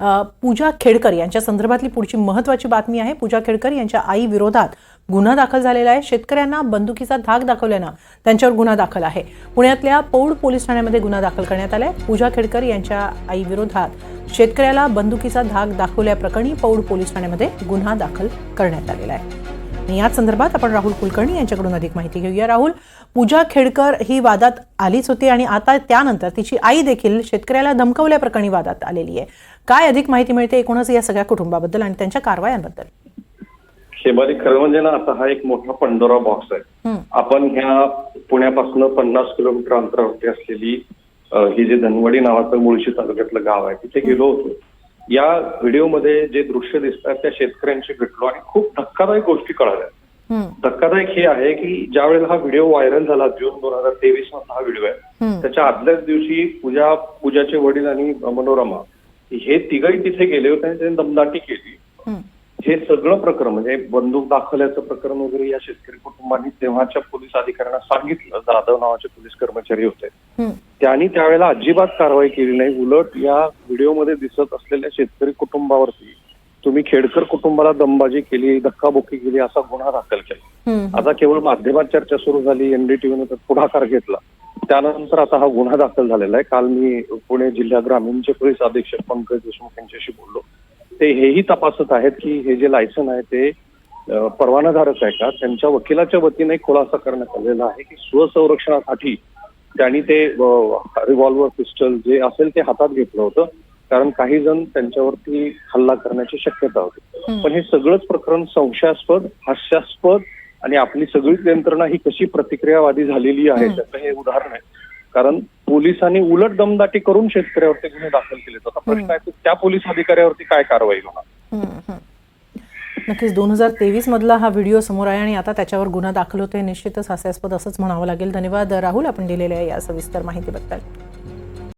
पूजा खेडकर यांच्या संदर्भातली पुढची महत्वाची बातमी आहे. पूजा खेडकर यांच्या आई विरोधात गुन्हा दाखल झालेला आहे. शेतकऱ्यांना बंदुकीचा धाक दाखवल्यानं त्यांच्यावर गुन्हा दाखल आहे. पुण्यातल्या पौड पोलीस ठाण्यामध्ये गुन्हा दाखल करण्यात आलाय. पूजा खेडकर यांच्या आई विरोधात शेतकऱ्याला बंदुकीचा धाक दाखवल्याप्रकरणी पौड पोलीस ठाण्यामध्ये गुन्हा दाखल करण्यात आलेला आहे. आणि याच संदर्भात आपण राहुल कुलकर्णी यांच्याकडून अधिक माहिती घेऊया. राहुल पूजा खेडकर ही वादात आलीच होती आणि आता त्यानंतर तिची आई देखील शेतकऱ्याला धमकवल्या प्रकरणी वादात आलेली आहे. काय अधिक माहिती मिळते एकूणच या सगळ्या कुटुंबाबद्दल आणि त्यांच्या कारवायांबद्दल? शेमारी खरं म्हणजे ना आता हा एक मोठा पंडोरा बॉक्स आहे. आपण ह्या पुण्यापासून पन्नास किलोमीटर अंतरावरती असलेली ही जे धनवडी नावाचं मुळशी तालुक्यातलं गाव आहे तिथे गेलो होतो. या व्हिडिओमध्ये जे दृश्य दिसतात त्या शेतकऱ्यांशी भेटलो आणि खूप धक्कादायक गोष्टी कळाल्या. हम्म, धक्कादायक हे आहे की ज्या वेळेला हा व्हिडिओ व्हायरल झाला जून दोन हजार तेवीस मधला हा व्हिडिओ आहे त्याच्या आदल्याच दिवशी पूजा पूजाचे वडील आणि मनोरमा हे तिघही तिथे गेले होते आणि त्यांनी दमदाटी केली. हे सगळं प्रकरण म्हणजे बंदूक दाखवल्याचं प्रकरण वगैरे या शेतकरी कुटुंबांनी तेव्हाच्या पोलीस अधिकाऱ्यांना सांगितलं जाधव नावाचे पोलीस कर्मचारी होते. त्यांनी त्यावेळेला अजिबात कारवाई केली नाही. उलट या व्हिडिओमध्ये दिसत असलेल्या शेतकरी कुटुंबावरती तुम्ही खेडकर कुटुंबाला दमबाजी केली धक्काबुक्की केली असा गुन्हा दाखल केला. आता केवळ माध्यमात चर्चा सुरू झाली एनडीटीव्हीने तर पुढाकार घेतला. त्यानंतर आता हा गुन्हा दाखल झालेला आहे. काल मी पुणे जिल्हा ग्रामीणचे पोलीस अधीक्षक पंकज देशमुख यांच्याशी बोललो. ते हेही तपासत आहेत की हे जे लायसन आहे ते परवानाधारक आहे का? त्यांच्या वकिलाच्या वतीने खुलासा करण्यात आलेला आहे की स्वसंरक्षणासाठी त्यांनी ते रिव्हॉल्वर पिस्टल जे असेल ते हातात घेतलं होतं. कारण काही जण त्यांच्यावरती हल्ला करण्याची शक्यता होती. पण हे सगळंच प्रकरण संशयास्पद हास्यास्पद आणि आपली सगळीच यंत्रणा ही कशी प्रतिक्रियावादी झालेली आहे. त्याचं हे उदाहरण आहे कारण पोलिसांनी उलट दमदाटी करून शेतकऱ्यावरती गुन्हे दाखल केले आता प्रश्न. आहे की त्या पोलीस अधिकाऱ्यावरती काय कारवाई होणार. नक्कीच दोन हजार तेवीस मधला हा व्हिडिओ समोर आहे आणि आता त्याच्यावर गुन्हा दाखल होतोय निश्चितच हास्यास्पद असंच म्हणावं लागेल धन्यवाद राहुल आपण दिलेल्या या सविस्तर माहितीबद्दल